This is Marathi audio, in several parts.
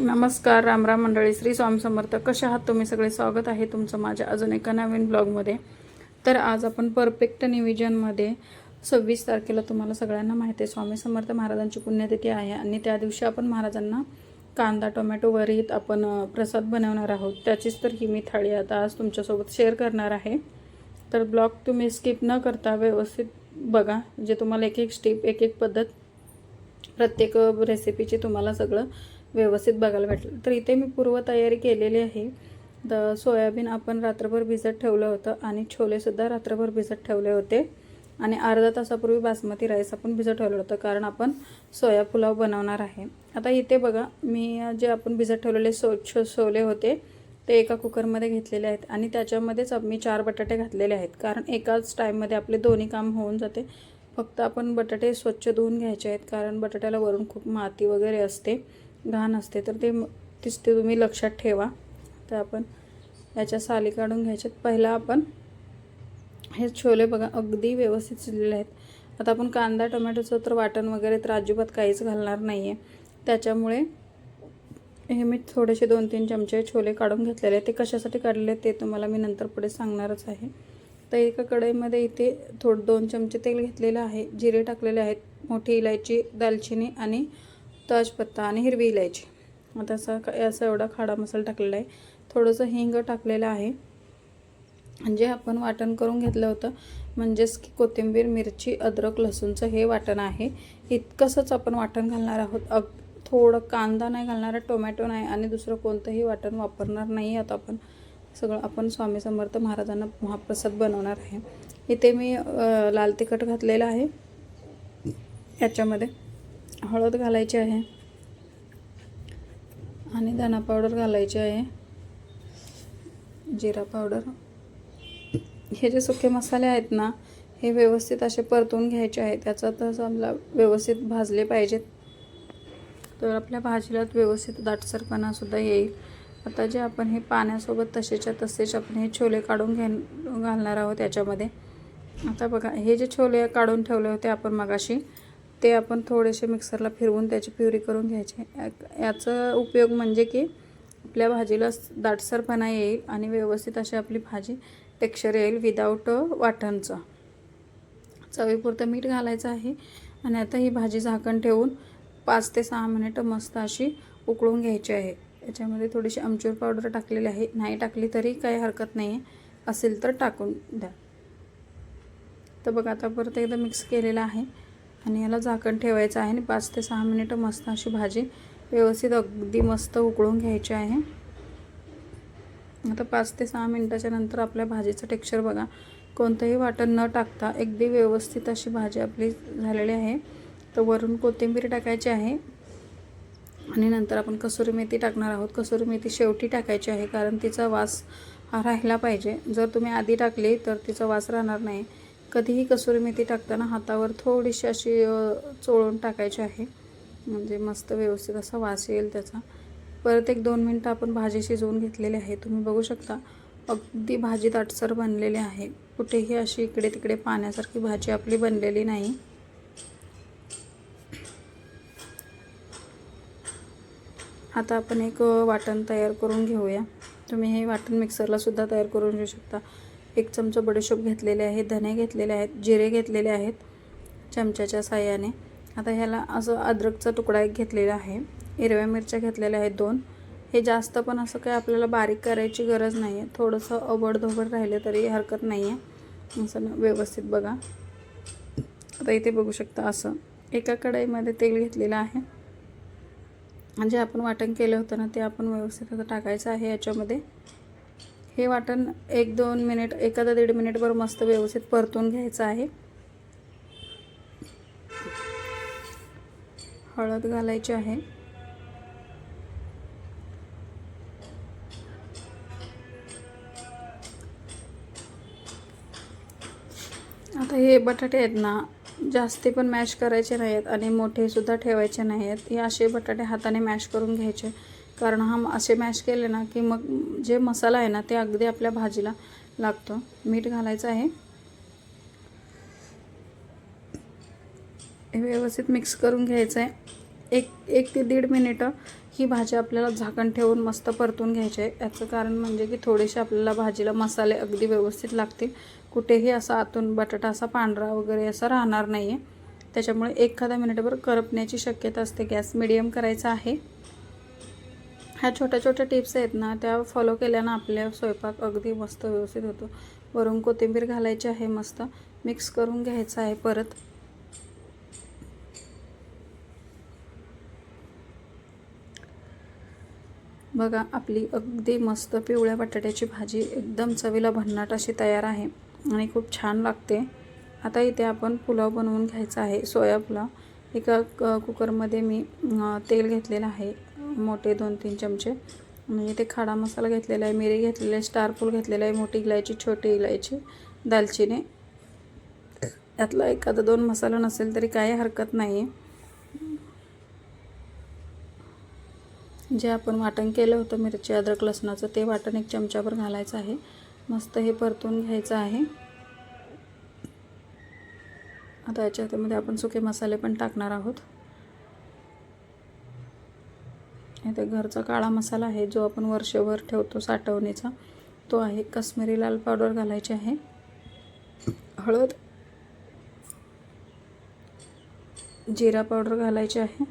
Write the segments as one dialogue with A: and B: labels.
A: नमस्कार रामराम मंडळी. श्री स्वामी समर्थ. कशा आहात तुम्ही? सगळे स्वागत आहे तुमचं माझ्या अजून एका नवीन ब्लॉगमध्ये. तर आज आपण परफेक्ट निविजनमध्ये सव्वीस तारखेला तुम्हाला सगळ्यांना माहिती आहे स्वामी समर्थ महाराजांची पुण्यतिथी आहे आणि त्या दिवशी आपण महाराजांना कांदा टोमॅटो वरीत आपण प्रसाद बनवणार आहोत. त्याचीच तर ही मी थाळी आता आज तुमच्यासोबत शेअर करणार आहे. तर ब्लॉग तुम्ही स्किप न करता व्यवस्थित बघा जे तुम्हाला एक एक स्टेप एक एक पद्धत प्रत्येक रेसिपीची तुम्हाला सगळं व्यवस्थित बघायला भेटलं. तर इथे मी पूर्वतयारी केलेली आहे. द सोयाबीन आपण रात्रभर भिजत ठेवलं होतं आणि छोलेसुद्धा रात्रभर भिजत ठेवले होते. आणि अर्धा तासापूर्वी बासमती राईस आपण भिजत ठेवलं होतं कारण आपण सोया पुलाव बनवणार आहे. आता इथे बघा मी जे आपण भिजत ठेवलेले सो छो छोले होते ते एका कुकरमध्ये घेतलेले आहेत आणि त्याच्यामध्येच मी चार बटाटे घातलेले आहेत कारण एकाच टाईममध्ये आपले दोन्ही काम होऊन जाते. फक्त आपण बटाटे स्वच्छ धुवून घ्यायचे आहेत कारण बटाट्याला वरून खूप माती वगैरे असते. घाण असते तर ते तीच ते तुम्ही लक्षात ठेवा. तर आपण याच्या साली काढून घ्यायच्यात. पहिला आपण हे छोले बघा अगदी व्यवस्थित शिजलेले आहेत. आता आपण कांदा टोमॅटोचं तर वाटण वगैरे तर अजिबात काहीच घालणार नाही आहे त्याच्यामुळे हे मी थोडेसे दोन तीन चमचे छोले काढून घेतलेले आहेत. ते कशासाठी काढले ते तुम्हाला मी नंतर पुढे सांगणारच आहे. तर एका कढईमध्ये इथे थोडं दोन चमचे तेल घेतलेलं आहे. जिरे टाकलेले आहेत मोठी इलायची दालचिनी आणि तजपत्ता आणि हिरवी इलायची. आता असा असा एवढा खाडा मसाला टाकलेला आहे. थोडंसं हिंग टाकलेलं आहे. जे आपण वाटण करून घेतलं होतं म्हणजेच की कोथिंबीर मिरची अद्रक लसूणचं हे वाटण आहे. इतकंसंच आपण वाटण घालणार आहोत. अग थोडं कांदा नाही घालणार टोमॅटो नाही आणि दुसरं कोणतंही वाटण वापरणार नाही आता आपण. सगळं आपण स्वामी समर्थ महाराजांना महाप्रसाद बनवणार आहे. इथे मी लाल तिखट घातलेलं आहे. याच्यामध्ये. हळद घालायची आहे. आणि धना पावडर घालायची आहे. जिरा पावडर. हे जे सुके मसाले आहेत ना हे व्यवस्थित असे परतून घ्यायचे आहेत. त्याचा तर आपला व्यवस्थित भाजले पाहिजेत. तर आपल्या भाजीला व्यवस्थित दाटसरपणासुद्धा येईल. आता जे आपण हे पाण्यासोबत तसेच्या तसेच आपण हे छोले काढून घे घालणार आहोत त्याच्यामध्ये आता बघा हे जे छोले काढून ठेवले होते आपण मगाशी ते आपण थोडेसे मिक्सरला फिरवून त्याची प्युरी करून घ्यायचे. याचा उपयोग म्हणजे की आपल्या भाजीला दाटसरपणा येईल आणि व्यवस्थित अशी आपली भाजी टेक्स्चर येईल विदाऊट वाटणचं. चवीपुरतं मीठ घालायचं आहे आणि आता ही भाजी झाकण ठेवून पाच ते सहा मिनिटं मस्त अशी उकळून घ्यायची आहे. याच्यामध्ये थोडीशी आमचूर पावडर टाकलेली आहे. नाही टाकली तरी काही हरकत नाही. आहे असेल तर टाकून द्या. तर बघा आता परत एकदा मिक्स केलेलं आहे. आणि याला झाकण ठेवायचं आहे आणि पाच ते सहा मिनिटं मस्त अशी भाजी व्यवस्थित अगदी मस्त उकळून घ्यायची आहे. आता पाच ते सहा मिनटाच्या नंतर आपल्या भाजीचं टेक्स्चर बघा. कोणतंही वाटण न टाकता अगदी व्यवस्थित अशी भाजी आपली झालेली आहे. तर वरून कोथिंबीर टाकायची आहे. आणि नंतर आपण कसुरी मेथी टाकणार आहोत. कसुरी मेथी शेवटी टाकायची आहे कारण तिचा वास हा राहिला पाहिजे. जर तुम्ही आधी टाकली तर तिचा वास राहणार नाही. कधीही कसुरी मेथी टाकताना हातावर थोडीशी अशी चोळून टाकायची आहे. म्हणजे मस्त व्यवस्थित असा वास येईल त्याचा. परत एक दोन मिनटं आपण भाजी शिजवून घेतलेली आहे. तुम्ही बघू शकता अगदी भाजी दाटसर बनलेली आहे. कुठेही अशी इकडे तिकडे पाण्यासारखी भाजी आपली बनलेली नाही. आता आपण एक वाटण तयार करून घेऊया. तुम्ही हे वाटण मिक्सरला सुद्धा तयार करून घेऊ शकता. एक चमचा बडीशोप घेतलेले आहे धने घेतलेले आहेत जिरे घेतलेले आहेत चमच्याच्या साह्याने. आता ह्याला असं अद्रकचा तुकडा एक घेतलेला आहे. हिरव्या मिरच्या घेतलेल्या आहेत दोन. हे जास्त पण असं काही आपल्याला बारीक करायची गरज नाही आहे थोडंसं अबडधोबड राहिलं तरी हरकत नाही आहे असं ना व्यवस्थित बघा. आता इथे बघू शकता असं. एका कढईमध्ये तेल घेतलेलं आहे. जे आपण वाटण केलं होतं ना ते आपण व्यवस्थित आता टाकायचं आहे याच्यामध्ये. हे वाटण एक दोन मिनिट एखादा दीड मिनिटभर मस्त व्यवस्थित परतून घ्यायचं आहे. हळद घालायची आहे. आता हे बटाटे आहेत ना जास्ती पण मॅश करायचे नाही आहेत आणि मोठेसुद्धा ठेवायचे नाही आहेत हे असे बटाटे हाताने मॅश करून घ्यायचे. कारण हा असे मॅश केले ना की मग जे मसाला आहे ना ते अगदी आपल्या भाजीला लागतो. मीठ घालायचं आहे. हे व्यवस्थित मिक्स करून घ्यायचं आहे एक एक ते दीड मिनिटं ही भाजी आपल्याला झाकण ठेवून मस्त परतून घ्यायची आहे. याचं कारण म्हणजे की थोडेसे आपल्याला भाजीला मसाले अगदी व्यवस्थित लागतील. कुठेही असा आतून बटाटा असा पांढरा वगैरे असा राहणार नाही आहे त्याच्यामुळे एखादा मिनिटभर करपण्याची शक्यता असते. गॅस मिडियम करायचा आहे. ह्या छोट्या छोट्या टिप्स आहेत ना त्या फॉलो केल्यानं आपल्या स्वयंपाक अगदी मस्त व्यवस्थित होतो. वरून कोथिंबीर घालायची आहे मस्त मिक्स करून घ्यायचं आहे परत. बघा आपली अगदी मस्त पिवळ्या बटाट्याची भाजी एकदम चवीला भन्नाट अशी तयार आहे आणि खूप छान लागते. आता इथे आपण पुलाव बनवून घ्यायचा आहे सोया पुलाव. एका क कुकरमध्ये मी तेल घेतलेलं आहे. मोठे दोन तीन चमचे. म्हणजे ते खाडा मसाला घेतलेला आहे मिरी घेतलेली आहे स्टारफूल घेतलेला आहे मोठी इलायची छोटी इलायची दालचिनी. यातला एखादा दोन मसाला नसेल तरी काही हरकत नाही आहे जे आपण वाटण केलं होतं मिरची अद्रक लसणाचं ते वाटण एक चमच्यावर घालायचं आहे. मस्त हे परतून घ्यायचं आहे. आता याच्यामध्ये आपण सुके मसाले पण टाकणार आहोत. इथे घरचा काळा मसाला आहे जो आपण वर्षभर ठेवतो साठवणीचा. तो आहे कश्मीरी लाल पावडर घालायची आहे. हळद जिरा पावडर घालायची आहे.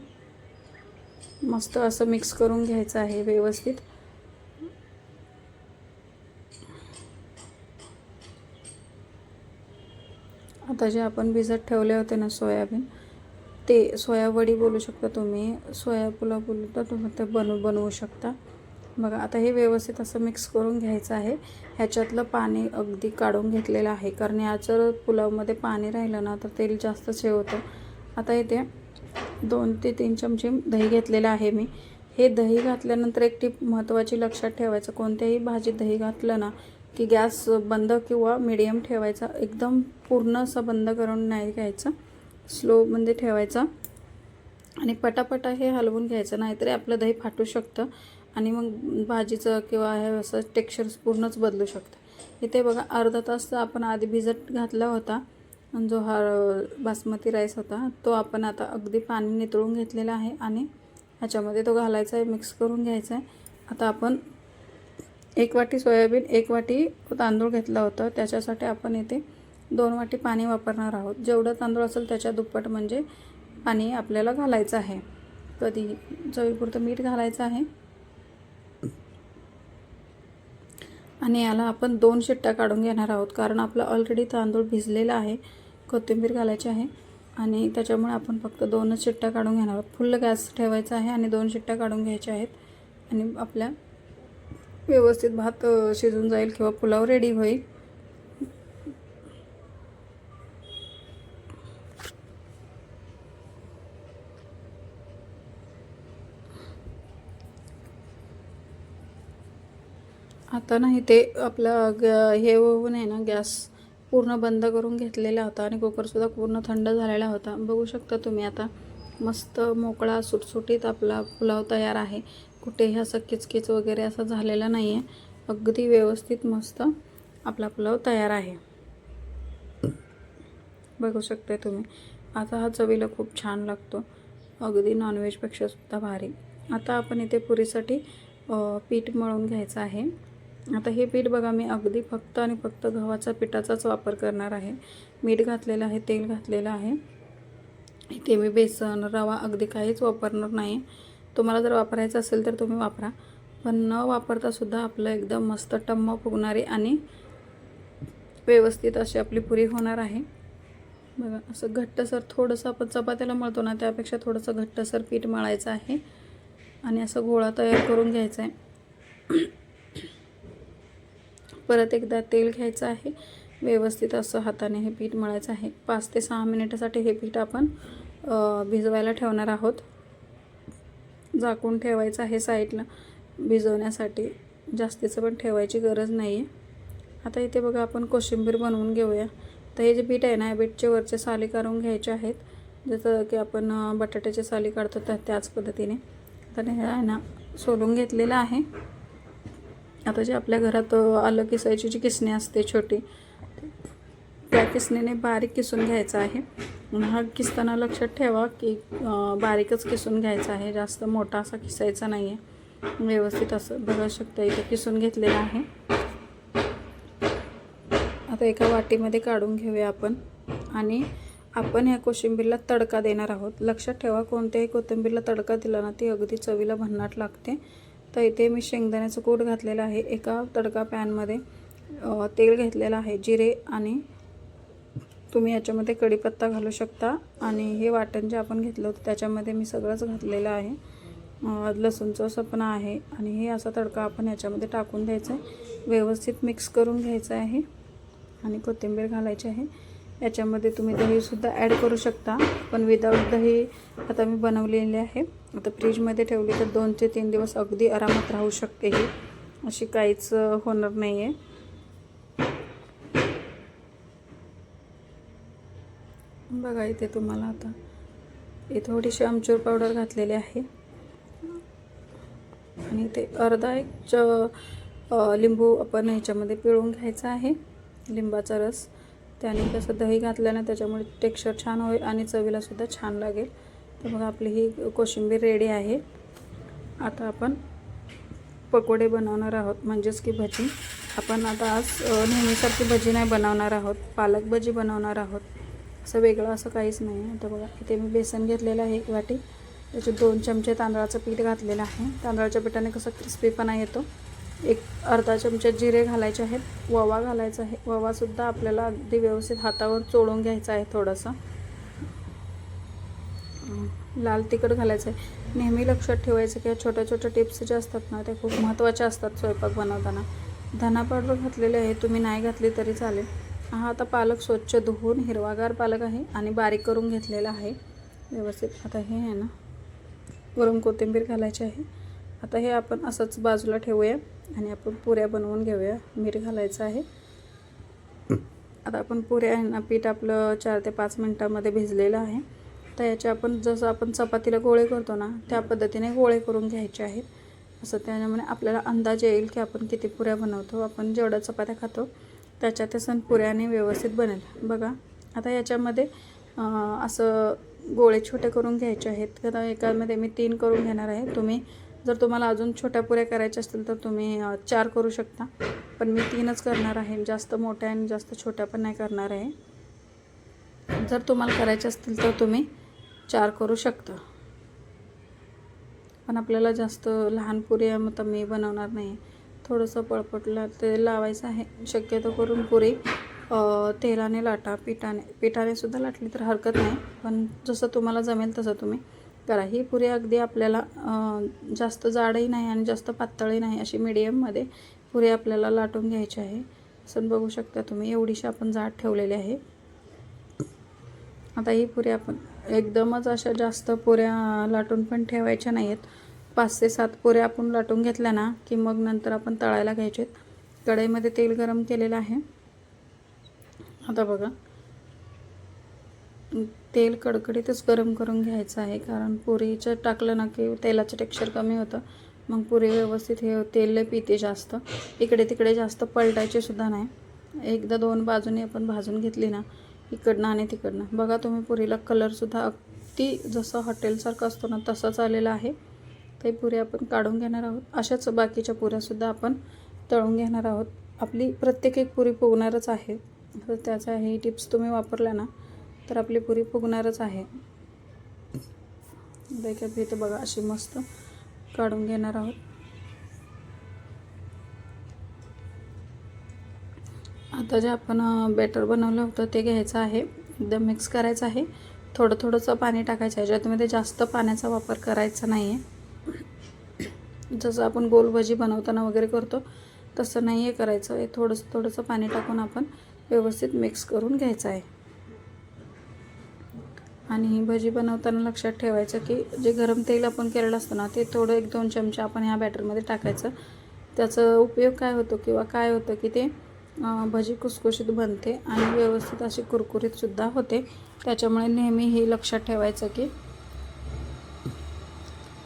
A: मस्त असं मिक्स करून घ्यायचं आहे व्यवस्थित. आता जे आपण भिजत ठेवले होते ना सोयाबीन ते सोयावडी बोलू शकता तुम्ही. सोया पुलाव बोलू तर तुम्ही ते बनवू बनवू शकता. बघा आता हे व्यवस्थित असं मिक्स करून घ्यायचं आहे. ह्याच्यातलं पाणी अगदी काढून घेतलेलं आहे. कारण याचं पुलावमध्ये पाणी राहिलं ना तर तेल जास्त हे होतं. आता इथे दोन ते तीन चमचे दही घेतलेलं आहे मी. हे दही घातल्यानंतर एक टीप महत्त्वाची लक्षात ठेवायचं. कोणत्याही भाजीत दही घातलं ना की गॅस बंद किंवा मिडियम ठेवायचा. एकदम पूर्ण असं बंद करून नाही घ्यायचं. स्लोमध्ये ठेवायचा. आणि पटापटा हे हलवून घ्यायचं नाहीतरी आपलं दही फाटू शकतं आणि मग भाजीचं किंवा हे असं टेक्स्चर पूर्णच बदलू शकतं. इथे बघा अर्धा तास आपण आधी भिजत घातला होता. जो हा बासमती राईस होता तो आपण आता अगदी पाणी नितळून घेतलेला आहे आणि ह्याच्यामध्ये तो घालायचा आहे मिक्स करून घ्यायचा आहे. आता आपण एक वाटी सोयाबीन एक वाटी तांदूळ घेतला होता. त्याच्यासाठी आपण इथे दोन वाटी पाणी वापरणार आहोत. जेवढं तांदूळ असेल त्याच्या दुप्पट म्हणजे पाणी आपल्याला घालायचं आहे. कधी चवीपुरतं मीठ घालायचं आहे. आणि याला आपण दोन शिट्ट्या काढून घेणार आहोत. कारण आपलं ऑलरेडी तांदूळ भिजलेला आहे. कोथिंबीर घालायची आहे. आणि त्याच्यामुळे आपण फक्त दोनच शिट्ट्या काढून घेणार आहोत. फुल्ल गॅस ठेवायचा आहे आणि दोन शिट्ट्या काढून घ्यायच्या आहेत. आणि आपल्या व्यवस्थित भात शिजून जाईल किंवा पुलाव रेडी होईल. आता नाही ते आपलं ग हे होऊन आहे ना गॅस पूर्ण बंद करून घेतलेला होता आणि कुकरसुद्धा पूर्ण थंड झालेला होता. बघू शकता तुम्ही आता मस्त मोकळा सुटसुटीत आपला पुलाव तयार आहे. कुठेही असं किचकिच वगैरे असं झालेलं नाही आहे अगदी व्यवस्थित मस्त आपला पुलाव तयार आहे. बघू शकता तुम्ही. आता हा चवीला खूप छान लागतो. अगदी नॉनव्हेजपेक्षा सुद्धा भारी. आता आपण इथे पुरीसाठी पीठ मळून घ्यायचं आहे. आता हे पीठ बघा मी अगदी फक्त आणि फक्त गव्हाचा पिठाचाच वापर करणार आहे. मीठ घातलेलं आहे तेल घातलेलं आहे. इथे मी बेसन रवा अगदी काहीच वापरणार नाही. तुम्हाला जर वापरायचं असेल तर तुम्ही वापरा. पण न वापरता सुद्धा आपलं एकदम मस्त टम्म फुगणारी आणि व्यवस्थित अशी आपली पुरी होणार आहे. बघा असं घट्टसर थोडंसं आपण चपात्याला मळतो ना त्यापेक्षा थोडंसं घट्टसर पीठ मळायचं आहे. आणि असं गोळा तयार करून घ्यायचा आहे. परत एकदा तेल घ्यायचं आहे. व्यवस्थित असं हाताने हे पीठ मळायचं आहे. पाच ते सहा मिनिटासाठी हे पीठ आपण भिजवायला ठेवणार आहोत. झाकून ठेवायचं आहे साईडला. भिजवण्यासाठी जास्तीचं पण ठेवायची गरज नाही आहे आता इथे बघा आपण कोशिंबीर बनवून घेऊया. तर हे जे पीठ आहे ना या बीटचे वरचे साली काढून घ्यायचे आहेत. जसं की आपण अ, बटाट्याचे साली काढतो त्या त्याच पद्धतीने. तर हे आहे ना सोलून घेतलेलं आहे. आता जे आपल्या घरात आलं किसायची जी किसणी असते छोटी त्या किसणीने बारीक किसून घ्यायचं आहे. हा किसताना लक्षात ठेवा की बारीकच किसून घ्यायचा आहे. जास्त मोठा असा किसायचा नाही आहे व्यवस्थित असं बघा शकता इथे किसून घेतलेलं आहे. आता एका वाटीमध्ये काढून घेऊया आपण. आणि आपण ह्या कोशिंबीरला तडका देणार आहोत. लक्षात ठेवा कोणत्याही कोथिंबीरला तडका दिला ना ती अगदी चवीला भन्नाट लागते. तर इथे मी शेंगदाण्याचं कूट घातलेलं आहे एका तडका पॅनमध्ये. तेल घेतलेलं आहे जिरे आणि तुम्ही याच्यामध्ये कढीपत्ता घालू शकता. आणि हे वाटण जे आपण घेतलं होतं त्याच्यामध्ये मी सगळंच घातलेलं आहे. लसूणचं असं आहे. आणि हे असा तडका आपण याच्यामध्ये टाकून द्यायचा आहे. व्यवस्थित मिक्स करून घ्यायचं आहे. आणि कोथिंबीर घालायची आहे. याच्यामध्ये तुम्ही दहीसुद्धा ॲड करू शकता. पण विदाऊट दही आता मी बनवलेली आहे. आता फ्रीजमध्ये ठेवली तर दोन ते तीन दिवस अगदी आरामात राहू शकते ही. अशी काहीच होणार नाही आहे बघा इथे तुम्हाला आता. ही थोडीशी आमचूर पावडर घातलेली आहे. आणि ते अर्धा एक च लिंबू आपण ह्याच्यामध्ये पिळून घ्यायचा आहे. लिंबाचा रस. त्याने कसं दही घातल्यानं त्याच्यामुळे टेक्स्चर छान होईल आणि चवीलासुद्धा छान लागेल. तर मग आपली ही कोशिंबीर रेडी आहे. आता आपण पकोडे बनवणार आहोत म्हणजेच की भजी. आपण आता आज नेहमीसारखी भजी नाही बनवणार आहोत पालक भजी बनवणार आहोत. असं वेगळं असं काहीच नाही आहे. आता बघा इथे मी बेसन घेतलेलं आहे एक वाटी. त्याचे दोन चमचे तांदळाचं पीठ घातलेलं आहे. तांदळाच्या पिठाने कसं क्रिस्पीपणा येतो. एक अर्धा चमचे जिरे घालायचे आहेत. ववा घालायचा आहे. ववासुद्धा आपल्याला अगदी व्यवस्थित हातावर चोळून घ्यायचा आहे थोडंसं. लाल तिखट घालायचं आहे नेहमी लक्षात ठेवायचं की छोट्या छोट्या टिप्स ज्या असतात ना त्या खूप महत्त्वाच्या असतात स्वयंपाक बनवताना. धना पावडर घातलेले आहे तुम्ही नाही घातली तरी चालेल. हा आता पालक स्वच्छ धुवून हिरवागार पालक आहे आणि बारीक करून घेतलेला आहे. व्यवस्थित. आता हे आहे ना वरून कोथिंबीर घालायची आहे. आता हे आपण असंच बाजूला ठेवूया आणि आपण पुऱ्या बनवून घेऊया. मीठ घालायचं आहे. आता आपण पुऱ्या आहे ना पीठ आपलं चार ते पाच मिनटामध्ये भिजलेलं आहे. तर याचे आपण जसं आपण चपातीला गोळे करतो ना त्या पद्धतीने गोळे करून घ्यायचे आहेत. असं त्याच्यामुळे आपल्याला अंदाज येईल की आपण किती पुऱ्या बनवतो. आपण जेवढ्या चपात्या खातो त्याच्या त्या सण पुऱ्याने व्यवस्थित बनेल. बघा आता याच्यामध्ये असं गोळे छोटे करून घ्यायचे आहेत. तर एकामध्ये मी तीन करून घेणार आहे. तुम्ही जर तुम्हाला अजून छोट्या पुऱ्या करायच्या असतील तर तुम्ही चार करू शकता. पण मी तीनच करणार आहे. जास्त मोठ्या आणि जास्त छोट्या पण नाही करणार आहे. जर तुम्हाला करायचे असतील तर तुम्ही चार करू शकता. पण आपल्याला जास्त लहान पुरी मग मी बनवणार नाही. थोडंसं पळपटला ते लावायचं आहे. शक्यतो करून पुरी तेलाने लाटा पिठाने पिठाने सुद्धा लाटली तर हरकत नाही. पण जसं तुम्हाला जमेल तसं तुम्ही करा. ही पुरी अगदी आपल्याला जास्त जाडही नाही आणि जास्त पातळही नाही अशी मिडियममध्ये पुरी आपल्याला लाटून घ्यायची आहे. असं बघू शकता तुम्ही. एवढीशी आपण जाड ठेवलेली आहे. आता ही पुरी आपण एकदमच अशा जास्त पुऱ्या लाटून पण ठेवायच्या नाही आहेत पाच ते सात पुऱ्या आपण लाटून घेतल्या ना की मग नंतर आपण तळायला घ्यायचे कढईमध्ये तेल गरम केलेलं आहे. आता बघा. तेल कडकडीतच गरम करून घ्यायचं आहे कारण पुरीचं टाकलं ना की तेलाचं टेक्स्चर कमी होतं. मग पुरी व्यवस्थित हे तेल लय पिते जास्त. इकडे तिकडे जास्त पलटायचे सुद्धा नाही. एकदा दोन बाजूने आपण भाजून घेतली ना इकडनं आणि तिकडनं. बघा तुम्ही पुरीला कलरसुद्धा अगदी जसं हॉटेलसारखं असतो ना तसाच आलेला आहे. ते पुऱ्या आपण काढून घेणार आहोत. अशाच बाकीच्या पुऱ्यासुद्धा आपण तळून घेणार आहोत. आपली प्रत्येक एक पुरी फुगणारच आहे. तर त्याचा हे टिप्स तुम्ही वापरल्या ना तर आपली पुरी फुगणारच आहे. देखील इथं बघा अशी मस्त काढून घेणार आहोत. आता जे आपण बेटर बनवलं होतं ते घ्यायचं आहे. एकदम मिक्स करायचं आहे. थोडं थोडंसं पाणी टाकायचं आहे. ज्याच्यामध्ये जास्त पाण्याचा वापर करायचा नाही आहे जसं आपण गोल भजी बनवताना वगैरे करतो तसं नाही आहे करायचं. हे थोडंसं थोडंसं पाणी टाकून आपण व्यवस्थित मिक्स करून घ्यायचं आहे. आणि ही भजी बनवताना लक्षात ठेवायचं की जे गरम तेल आपण केलेलं असतं ना ते थोडं एक दोन चमचे आपण ह्या बॅटरमध्ये टाकायचं. त्याचा उपयोग काय होतो किंवा काय होतं की ते भजी कुसकुशीत बनते आणि व्यवस्थित अशी कुरकुरीतसुद्धा होते. त्याच्यामुळे नेहमी हे लक्षात ठेवायचं की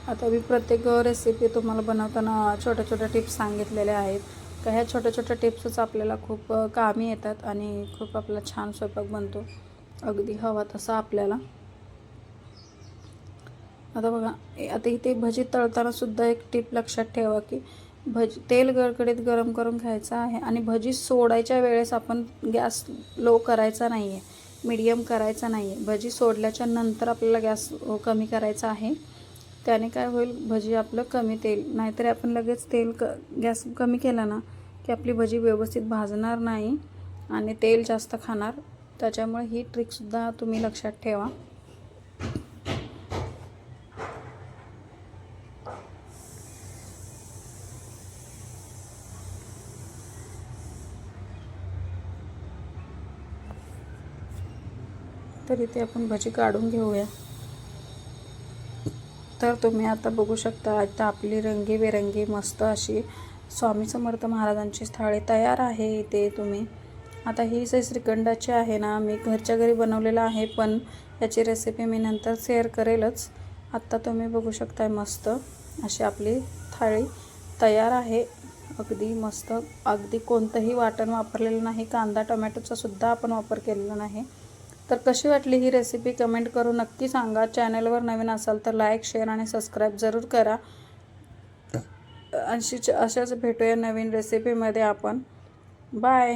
A: आता मी प्रत्येक रेसिपी तुम्हाला बनवताना छोट्या छोट्या टिप्स सांगितलेल्या आहेत. का ह्या छोट्या छोट्या टिप्सच आपल्याला खूप कामी येतात आणि खूप आपला छान स्वयंपाक बनतो. अगदी हवा तसा आपल्याला. आता बघा आता इथे भजी तळताना सुद्धा एक टीप लक्षात ठेवा की भजी तेल गडकडीत गरम करून घ्यायचं आहे आणि भजी सोडायच्या वेळेस आपण गॅस लो करायचा नाही आहे मीडियम करायचा नाही आहे भजी सोडल्याच्या नंतर आपल्याला गॅस कमी करायचा आहे. त्याने काय होईल? भजी आपलं कमी तेल नाहीतरी आपण लगेच तेल क गॅस कमी केला ना की आपली भजी व्यवस्थित भाजणार नाही आणि तेल जास्त खाणार. त्याच्यामुळे ही ट्रिकसुद्धा तुम्ही लक्षात ठेवा. तिथे इथे आपण भजी काढून घेऊया. तर तुम्ही आता बघू शकता आता आपली रंगीबेरंगी मस्त अशी स्वामी समर्थ महाराजांची थाळी तयार आहे इथे तुम्ही. आता ही जे श्रीखंडाची आहे ना मी घरच्या घरी बनवलेलं आहे पण याची रेसिपी मी नंतर शेअर करेलच. आत्ता तुम्ही बघू शकताय मस्त अशी आपली थाळी तयार आहे. अगदी मस्त अगदी कोणतंही वाटण वापरलेलं नाही. कांदा टोमॅटोचा सुद्धा आपण वापर केलेला नाही. तर कशी वाटली ही रेसिपी कमेंट करून नक्की सांगा. चॅनलवर नवीन असाल तर लाईक शेअर आणि सबस्क्राईब जरूर करा. अशीच अशाच भेटूया नवीन रेसिपीमध्ये आपण. बाय